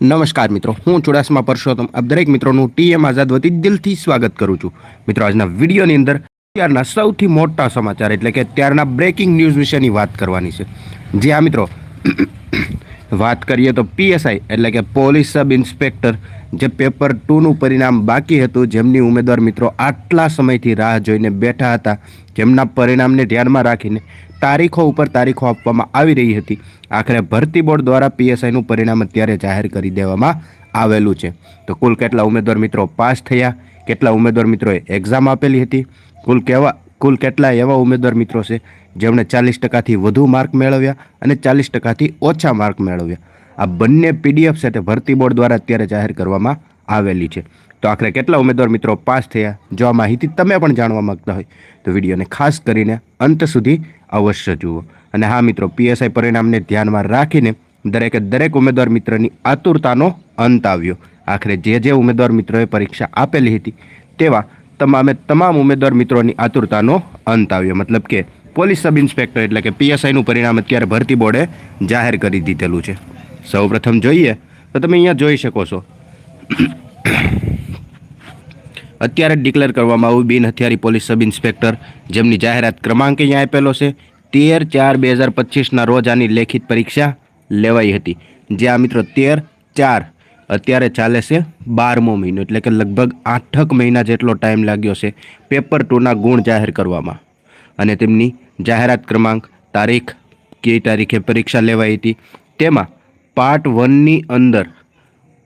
નમસ્કાર મિત્રો, હું ચુડાસમા પરસોત્તમ. આપ દરેક મિત્રોનું ટીએમ આઝાદ વતી દિલથી સ્વાગત કરું છું. મિત્રો, આજના વિડીયોની અંદર ત્યારના સૌથી મોટા સમાચાર એટલે કે ત્યારના બ્રેકિંગ ન્યૂઝ વિશેની વાત કરવાની છે. જે આ મિત્રો. વાત કરીએ તો પીએસઆઈ એટલે કે પોલીસ સબ ઇન્સ્પેક્ટર જે પેપર ટુનું પરિણામ બાકી હતું, જેમની ઉમેદવાર મિત્રો આટલા સમયથી રાહ જોઈને બેઠા હતા, જેમના પરિણામને ધ્યાનમાં રાખીને તારીખો ઉપર તારીખો આપવામાં આવી રહી હતી. આખરે ભરતી બોર્ડ દ્વારા પીએસઆઈનું પરિણામ અત્યારે જાહેર કરી દેવામાં આવેલું છે. તો કુલ કેટલા ઉમેદવાર મિત્રો પાસ થયા? કેટલા ઉમેદવાર મિત્રોએ એક્ઝામ આપેલી હતી? કુલ કેવા, કુલ કેટલા એવા ઉમેદવાર મિત્રો છે જેમણે ચાલીસ ટકાથી વધુ માર્ક મેળવ્યા અને ચાલીસ ટકાથી ઓછા માર્ક મેળવ્યા? આ બંને પીડીએફ તે ભરતી બોર્ડ દ્વારા અત્યારે જાહેર કરવામાં આવેલી છે. તો આખરે કેટલા ઉમેદવાર મિત્રો પાસ થયા? જો આ માહિતી તમે પણ જાણવા માંગતા હોય તો વિડીયોને ખાસ કરીને અંત સુધી અવશ્ય જુઓ. અને હા મિત્રો પીએસઆઈ પરિણામને ધ્યાનમાં રાખીને દરેકે દરેક ઉમેદવાર મિત્રની આતુરતાનો અંત આવ્યો. આખરે જે જે ઉમેદવાર મિત્રોએ પરીક્ષા આપેલી હતી તેવા તમામે તમામ ઉમેદવાર મિત્રોની આતુરતાનો અંત આવ્યો. મતલબ કે પોલીસ સબ ઇન્સ્પેક્ટર એટલે કે પીએસઆઈનું પરિણામ અત્યારે ભરતી બોર્ડે જાહેર કરી દીધેલું છે. સૌપ્રથમ જોઈએ તો તમે અહીંયા જોઈ શકો છો. અત્યારે ડિક્લેર કરવામાં આવ્યું બિન હથિયારી પોલીસ સબ ઇન્સ્પેક્ટર જેમની જાહેરાત ક્રમાંક અહીંયા આપેલો છે. તેર ચાર બે હજાર પચીસના રોજ આની લેખિત પરીક્ષા લેવાઈ હતી. જે આ મિત્રો તેર ચાર અત્યારે ચાલે છે બારમો મહિનો, એટલે કે લગભગ આઠક મહિના જેટલો ટાઈમ લાગ્યો છે પેપર ટુના ગુણ જાહેર કરવામાં. અને તેમની જાહેરાત ક્રમાંક તારીખ કઈ તારીખે પરીક્ષા લેવાઈ હતી, તેમાં પાર્ટ વનની અંદર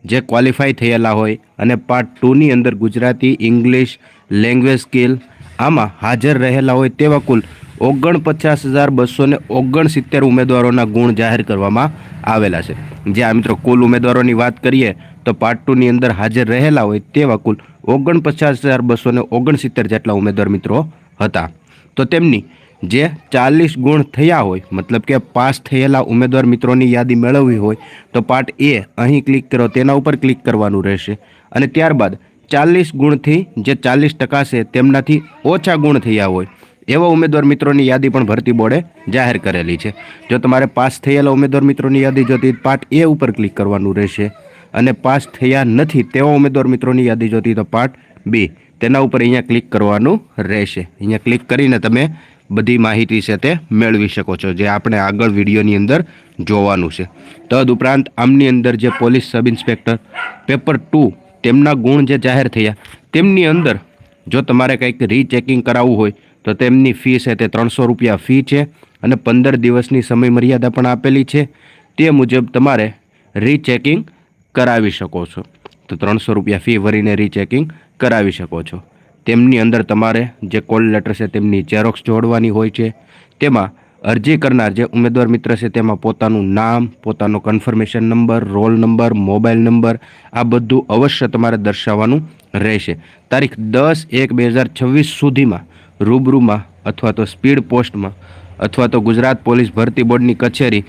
જે ક્વોલિફાય થયેલા હોય અને પાર્ટ ટુની અંદર ગુજરાતી ઇંગ્લિશ લેંગ્વેજ સ્કિલ આમાં હાજર રહેલા હોય તેવા કુલ ઓગણપચાસ હજાર બસો ને ઓગણસિત્તેર ઉમેદવારોના ગુણ જાહેર કરવામાં આવેલા છે. જે આ મિત્રો કુલ ઉમેદવારોની વાત કરીએ તો પાર્ટ ટુની અંદર હાજર રહેલા હોય તેવા કુલ ઓગણપચાસ હજાર બસો ને ઓગણસિત્તેર જેટલા ઉમેદવાર મિત્રો હતા. તો તેમની જે ચાલીસ ગુણ થયા હોય, મતલબ કે પાસ થયેલા ઉમેદવાર મિત્રોની યાદી મેળવવી હોય, તો પાર્ટ એ અહીં ક્લિક કરો, તેના ઉપર ક્લિક કરવાનું રહેશે. અને ત્યારબાદ ચાલીસ ગુણથી જે ચાલીસ ટકા છે, તેમનાથી ઓછા ગુણ થયા હોય એવા ઉમેદવાર મિત્રોની યાદી પણ ભરતી બોર્ડે જાહેર કરેલી છે. જો તમારે પાસ થયેલા ઉમેદવાર મિત્રોની યાદી જોતી પાર્ટ એ ઉપર ક્લિક કરવાનું રહેશે. અને પાસ થયા નથી તેવા ઉમેદવાર મિત્રોની યાદી જોતી તો પાર્ટ બી તેના ઉપર અહીંયા ક્લિક કરવાનું રહેશે. અહીંયા ક્લિક કરીને તમે બધી માહિતી છે તે મેળવી શકો છો, જે આપણે આગળ વિડીયોની અંદર જોવાનું છે. તદ ઉપરાંત આમની અંદર જે police sub inspector paper two તેમના ગુણ જે જાહેર થયા, તેમની અંદર જો તમારે કંઈક રીચેકિંગ કરાવવું હોય તો તેમની ફી છે તે ત્રણસો રૂપિયા ફી છે અને પંદર દિવસની સમય મર્યાદા પણ આપેલી છે. તે મુજબ તમારે રીચેકિંગ કરાવી શકો છો. તો ત્રણસો રૂપિયા ફી ભરીને રીચેકિંગ કરાવી શકો છો. તેમની અંદર તમારે જે કોલ લેટર છે તેમની ઝેરોક્સ જોડવાની હોય છે. તેમાં અરજી કરનાર જે ઉમેદવાર મિત્ર છે તેમાં પોતાનું નામ, પોતાનો confirmation number roll number mobile number આ બધું અવશ્ય તમારે દર્શાવવાનું રહેશે. તારીખ દસ એક બે હજાર છવ્વીસ સુધીમાં રૂબરૂમાં અથવા તો સ્પીડ પોસ્ટમાં અથવા તો ગુજરાત પોલીસ ભરતી બોર્ડની કચેરી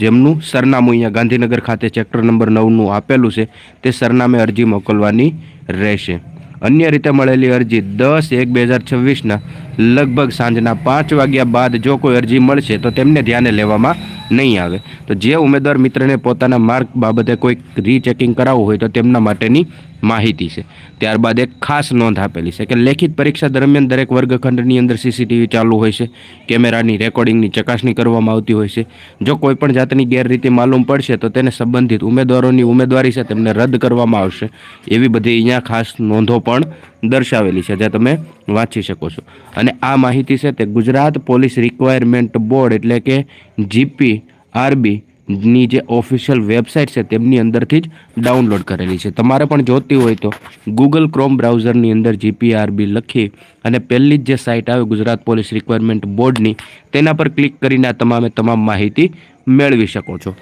જેમનું સરનામું અહીંયા ગાંધીનગર ખાતે ચેપ્ટર નંબર નવનું આપેલું છે, તે સરનામે અરજી મોકલવાની રહેશે. અન્ય રીતે મળેલી અરજી દસ એક બે હજાર છવ્વીસના લગભગ સાંજના પાંચ વાગ્યા બાદ જો કોઈ અરજી મળશે તો તેમને ધ્યાને લેવામાં નહીં આવે. તો જે ઉમેદવાર મિત્રને પોતાના માર્ક બાબતે કોઈ રીચેકિંગ કરાવવું હોય તો તેમના માટેની માહિતી છે. ત્યારબાદ એક ખાસ નોંધ આપેલી છે કે લેખિત પરીક્ષા દરમિયાન દરેક વર્ગખંડની અંદર સીસીટીવી ચાલુ હોય છે. કેમેરાની રેકોર્ડિંગની ચકાસણી કરવામાં આવતી હોય છે. જો કોઈપણ જાતની ગેરરીતિ માલુમ પડશે તો તેને સંબંધિત ઉમેદવારોની ઉમેદવારી છે તેમને રદ કરવામાં આવશે. એવી બધી અહીંયા ખાસ નોંધો પણ દર્શાવેલી છે, જે તમે વાંચી શકો છો. અને આ માહિતી છે તે ગુજરાત પોલીસ રિક્વાયરમેન્ટ બોર્ડ એટલે કે જીપી આરબી ની જે ઓફિશિયલ વેબસાઇટ છે, તેમની અંદરથી જ ડાઉનલોડ કરેલી છે. તમારે પણ જોતી હોય તો ગૂગલ ક્રોમ બ્રાઉઝરની અંદર જીપીઆરબી લખી અને પહેલી જ જે સાઇટ આવે ગુજરાત પોલીસ રિક્વાયરમેન્ટ બોર્ડની તેના પર ક્લિક કરીને આ તમામે તમામ માહિતી મેળવી શકો છો.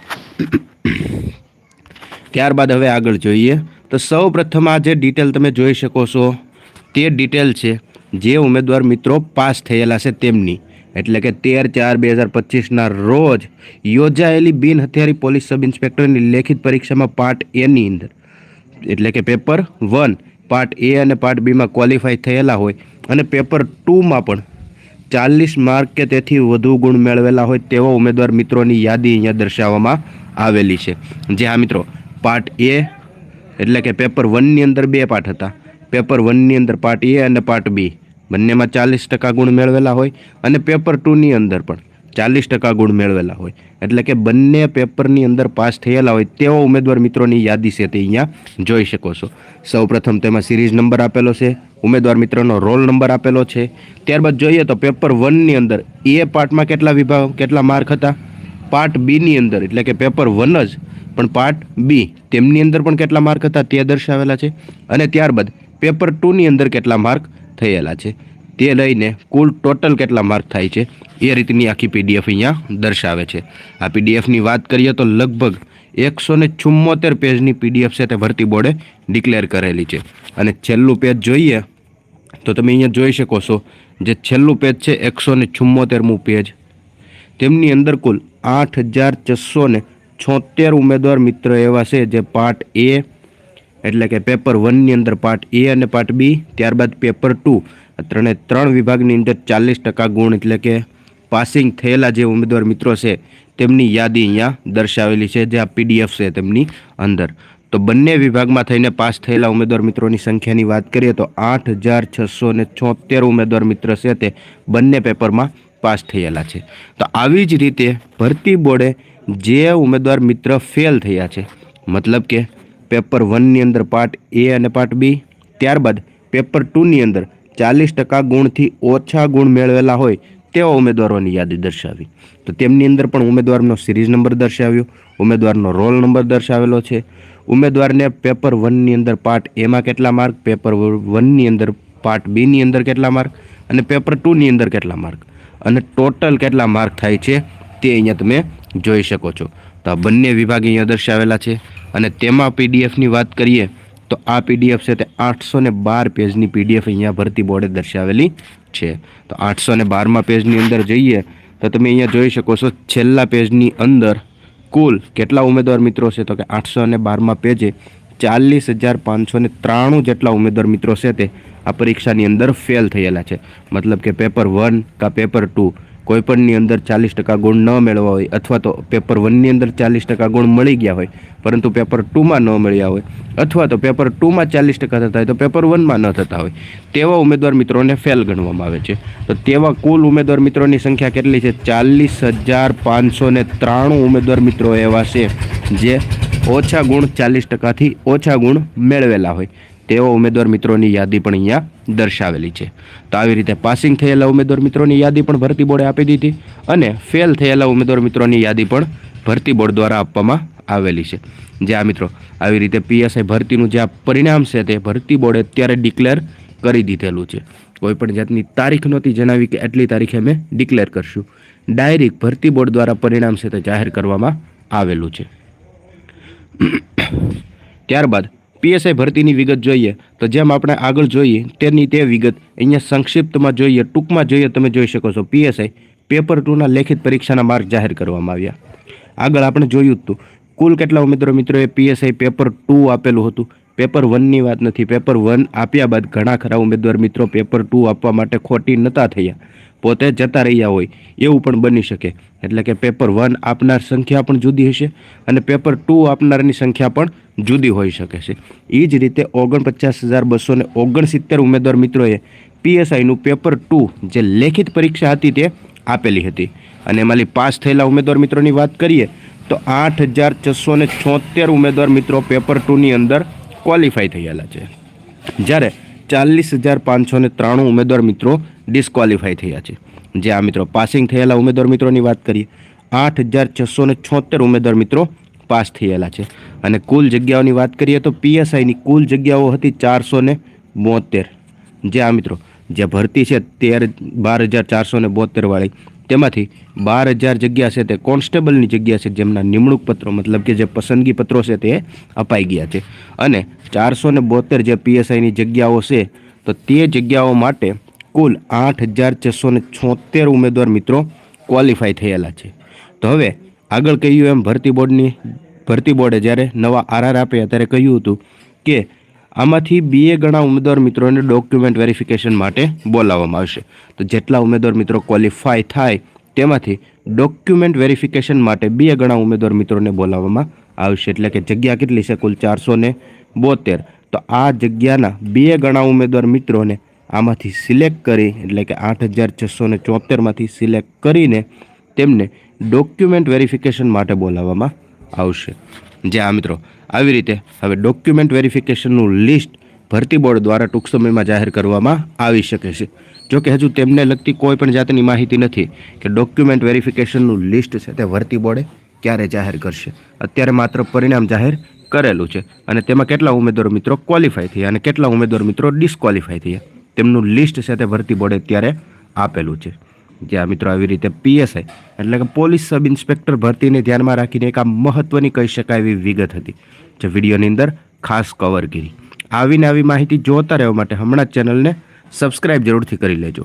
ત્યારબાદ હવે આગળ જોઈએ. તો સૌ પ્રથમ આ જે ડિટેલ તમે જોઈ શકો છો, તે ડિટેલ છે, જે ઉમેદવાર મિત્રો પાસ થયેલા છે તેમની. એટલે કે તેર ચાર બે હજાર પચીસના રોજ યોજાયેલી બિન હથિયારી પોલીસ સબ ઇન્સ્પેક્ટરની લેખિત પરીક્ષામાં પાર્ટ એની અંદર. એટલે કે પેપર વન, પાર્ટ એ અને પાર્ટ બીમાં ક્વોલિફાય થયેલા હોય અને પેપર ટુમાં પણ ચાલીસ માર્ક કે તેથી વધુ ગુણ મેળવેલા હોય તેવા ઉમેદવાર મિત્રોની યાદી અહીંયા દર્શાવવામાં આવેલી છે. જે હા મિત્રો, પાર્ટ એ એટલે કે પેપર વનની અંદર બે પાર્ટ હતા. પેપર વનની અંદર પાર્ટ એ અને પાર્ટ બી. બંનેમાં ચાલીસ ટકા ગુણ મેળવેલા હોય અને પેપર ટુની અંદર પણ ચાલીસ ટકા ગુણ મેળવેલા હોય. એટલે કે બંને પેપરની અંદર પાસ થયેલા હોય તેવા ઉમેદવાર મિત્રોની યાદી છે તે અહીંયા જોઈ શકો છો. સૌપ્રથમ તેમાં સિરીઝ નંબર આપેલો છે, ઉમેદવાર મિત્રનો રોલ નંબર આપેલો છે. ત્યારબાદ જોઈએ તો પેપર વનની અંદર એ પાર્ટમાં કેટલા વિભાગ, કેટલા માર્ક હતા? પાર્ટ બીની અંદર, એટલે કે પેપર વન જ, પણ પાર્ટ બી તેમની અંદર પણ કેટલા માર્ક હતા તે દર્શાવેલા છે. અને ત્યારબાદ પેપર ટુની અંદર કેટલા માર્ક થયેલા છે. તે લઈને કુલ ટોટલ કેટલા માર્ક થાય છે, એ રીતની આખી પીડીએફ અહીંયા દર્શાવે છે. આ પીડીએફની વાત કરીએ તો લગભગ એકસો ને ચુમ્મોતેર પેજની પીડીએફ છે તે ભરતી બોર્ડે ડિક્લેર કરેલી છે. અને છેલ્લું પેજ જોઈએ તો તમે અહીંયા જોઈ શકો છો, જે છેલ્લું પેજ છે એકસો ને ચુમ્મોતેરમું પેજ. તેમની અંદર કુલ આઠ હજાર છસો ને છોતેર ઉમેદવાર મિત્ર એવા છે, જે પાર્ટ એ એટલે કે પેપર વનની અંદર પાર્ટ એ અને પાર્ટ બી, ત્યારબાદ પેપર ટુ. ત્રણે ત્રણ વિભાગની અંદર ચાલીસ ટકા ગુણ એટલે કે પાસિંગ થયેલા જે ઉમેદવાર મિત્રો છે, તેમની યાદી અહીંયા દર્શાવેલી છે, જે આ પીડીએફ છે તેમની અંદર. તો બંને વિભાગમાં થઈને પાસ થયેલા ઉમેદવાર મિત્રોની સંખ્યાની વાત કરીએ તો આઠ હજાર છસો ને છોતેર ઉમેદવાર મિત્ર છે તે બંને પેપરમાં પાસ થયેલા છે. તો આવી જ રીતે ભરતી બોર્ડે જે ઉમેદવાર મિત્ર ફેલ થયા છે, મતલબ કે પેપર વનની અંદર પાર્ટ એ અને પાર્ટ બી. ત્યારબાદ પેપર ટુની અંદર ચાલીસ ટકા ગુણથી ઓછા ગુણ મેળવેલા હોય તેવા ઉમેદવારોની યાદી દર્શાવી. તો તેમની અંદર પણ ઉમેદવારનો સિરીઝ નંબર દર્શાવ્યો, ઉમેદવારનો રોલ નંબર દર્શાવેલો છે. ઉમેદવારને પેપર વનની અંદર પાર્ટ એમાં કેટલા માર્ક, પેપર વનની અંદર પાર્ટ બીની અંદર કેટલા માર્ક અને પેપર ટુની અંદર કેટલા માર્ક. અને ટોટલ કેટલા માર્ક થાય છે તે અહીંયા તમે જોઈ શકો છો. તો આ બંને વિભાગ અહીંયા દર્શાવેલા છે. અને તેમાં પીડીએફની વાત કરીએ તો આ પીડીએફ છે તે આઠસો ને બાર પેજની પીડીએફ અહીંયા ભરતી બોર્ડે દર્શાવેલી છે. તો આઠસો ને બારમાં પેજની અંદર જઈએ તો તમે અહીંયા જોઈ શકો છો છેલ્લા પેજની અંદર કુલ કેટલા ઉમેદવાર મિત્રો છે તો કે આઠસો અને બારમાં પેજે ચાલીસ હજાર પાંચસો ને ત્રાણું જેટલા ઉમેદવાર મિત્રો છે તે આ પરીક્ષાની અંદર ફેલ થયેલા છે. મતલબ કે પેપર વન કા પેપર ટુ કોઈપણની અંદર ચાલીસ ટકા ગુણ ન મેળવવા હોય અથવા તો પેપર વનની અંદર ચાલીસ ટકા ગુણ મળી ગયા હોય, પરંતુ પેપર ટુમાં ન મળ્યા હોય, અથવા તો પેપર ટુમાં ચાલીસ ટકા થતા હોય તો પેપર વનમાં ન થતા હોય, તેવા ઉમેદવાર મિત્રોને ફેલ ગણવામાં આવે છે. તો તેવા કુલ ઉમેદવાર મિત્રોની સંખ્યા કેટલી છે? ચાલીસ હજાર પાંચસો ને ત્રાણું ઉમેદવાર મિત્રો એવા છે, જે ઓછા ગુણ ચાલીસ ટકાથી ઓછા ગુણ મેળવેલા હોય. તેવા ઉમેદવાર મિત્રોની યાદી પણ અહીંયા દર્શાવેલી છે. તો આવી રીતે પાસિંગ થયેલા ઉમેદવાર મિત્રોની યાદી પણ ભરતી બોર્ડે આપી દીધી અને ફેલ થયેલા ઉમેદવાર મિત્રોની યાદી પણ ભરતી બોર્ડ દ્વારા આપવામાં આવેલી છે. જે આ મિત્રો, આવી રીતે પીએસઆઈ ભરતીનું જે આ પરિણામ છે તે ભરતી બોર્ડે અત્યારે ડિક્લેર કરી દીધેલું છે. કોઈ પણ જાતની તારીખ નહોતી જણાવી કે એટલી તારીખે અમે ડિક્લેર કરશું. ડાયરેક્ટ ભરતી બોર્ડ દ્વારા પરિણામ છે તે જાહેર કરવામાં આવેલું છે. ત્યારબાદ પીએસઆઈ ભરતીની વિગત જોઈએ તો જેમ આપણે આગળ જોઈએ, તેની તે વિગત અહીંયા સંક્ષિપ્તમાં જોઈએ, ટૂંકમાં જોઈએ, તમે જોઈ શકો છો. પીએસઆઈ પેપર ટુના લેખિત પરીક્ષાના માર્ક જાહેર કરવામાં આવ્યા. આગળ આપણે જોયું હતું, કુલ કેટલા ઉમેદવારો મિત્રોએ પીએસઆઈ પેપર ટુ આપેલું હતું? પેપર વનની વાત નથી, પેપર વન આપ્યા બાદ ઘણા ખરા ઉમેદવાર મિત્રો પેપર ટુ આપવા માટે ખોટી નતા થયા. પોતે જતા રહ્યા હોય, એવું પણ બની શકે. એટલે કે પેપર વન આપનાર સંખ્યા પણ જુદી હશે અને પેપર ટુ આપનારની સંખ્યા પણ જુદી હોઈ શકે છે. એ જ રીતે ઓગણપચાસ હજાર બસો ને ઓગણસિત્તેર ઉમેદવાર મિત્રોએ પીએસઆઈનું પેપર ટુ જે લેખિત પરીક્ષા હતી તે આપેલી હતી. અને એમાંથી પાસ થયેલા ઉમેદવાર મિત્રોની વાત કરીએ, તો આઠ હજાર છસો ને છોતેર ઉમેદવાર મિત્રો પેપર ટુની અંદર ક્વોલિફાય થયેલા છે. જ્યારે ચાલીસ હજાર પાંચસો ને ત્રાણું ઉમેદવાર મિત્રો ડિસ્ક્વોલિફાઈ થયા છે. જે આ મિત્રો પાસિંગ થયેલા ઉમેદવાર મિત્રોની વાત કરીએ, આઠ હજાર છસો ને છોતેર ઉમેદવાર મિત્રો પાસ થયેલા છે. અને કુલ જગ્યાઓની વાત કરીએ તો પીએસઆઈની કુલ જગ્યાઓ હતી ચારસો ને બોતેર. જે આ મિત્રો, જે ભરતી છે તેર, બાર હજાર ચારસો ને બોતેરવાળી તેમાંથી બાર હજાર જગ્યા છે તે કોન્સ્ટેબલની જગ્યા છે, જેમના નિમણૂક પત્રો, મતલબ કે જે પસંદગી પત્રો છે તે અપાઈ ગયા છે. અને ચારસો ને બોતેર જે પીએસઆઈની જગ્યાઓ છે, તો તે જગ્યાઓ માટે કુલ આઠ હજાર છસો ને છોતેર ઉમેદવાર મિત્રો ક્વોલિફાય થયેલા છે. તો હવે આગળ કહ્યું એમ, ભરતી બોર્ડની, ભરતી બોર્ડે જ્યારે નવા આરઆર આપ્યા ત્યારે કહ્યું હતું કે આમાંથી બે ગણા ઉમેદવાર મિત્રોને ડોક્યુમેન્ટ વેરિફિકેશન માટે બોલાવવામાં આવશે. તો જેટલા ઉમેદવાર મિત્રો ક્વોલિફાય થાય તેમાંથી ડોક્યુમેન્ટ વેરિફિકેશન માટે બે ગણા ઉમેદવાર મિત્રોને બોલાવવામાં આવશે. એટલે કે જગ્યા કેટલી છે? કુલ ચારસો ને બોતેર. તો આ જગ્યાના બે ગણા ઉમેદવાર મિત્રોને આમાંથી સિલેક્ટ કરી, એટલે કે આઠ હજાર છસો ને ચોતેરમાંથી સિલેક્ટ કરીને તેમને ડોક્યુમેન્ટ વેરિફિકેશન માટે બોલાવવામાં આવશે. જે આ મિત્રો, આવી રીતે હવે ડોક્યુમેન્ટ વેરિફિકેશનનું લિસ્ટ ભરતી બોર્ડ દ્વારા ટૂંક સમયમાં જાહેર કરવામાં આવી શકે છે. જો કે હજુ તેમને લગતી કોઈ પણ જાતની માહિતી નથી કે ડોક્યુમેન્ટ વેરિફિકેશનનું લિસ્ટ છે તે ભરતી બોર્ડે ક્યારે જાહેર કરશે. અત્યારે માત્ર પરિણામ જાહેર કરેલું છે. અને તેમાં કેટલા ઉમેદવારો મિત્રો ક્વોલિફાય થયા અને કેટલા ઉમેદવાર મિત્રો ડિસ્ક્વોલિફાય થયા. તેમનું લિસ્ટ છે તે ભરતી બોર્ડે અત્યારે આપેલું છે. જ્યાં મિત્રો આવી રીતે પીએસઆઈ એટલે કે પોલીસ સબ ઇન્સ્પેક્ટર ભરતીને ધ્યાનમાં રાખીને એક આ મહત્ત્વની કહી શકાય એવી વિગત હતી. જે વિડીયોની અંદર ખાસ કવર કરી. આવીને આવી માહિતી જોતા રહેવા માટે હમણાં જ ચેનલને સબસ્ક્રાઇબ જરૂરથી કરી લેજો.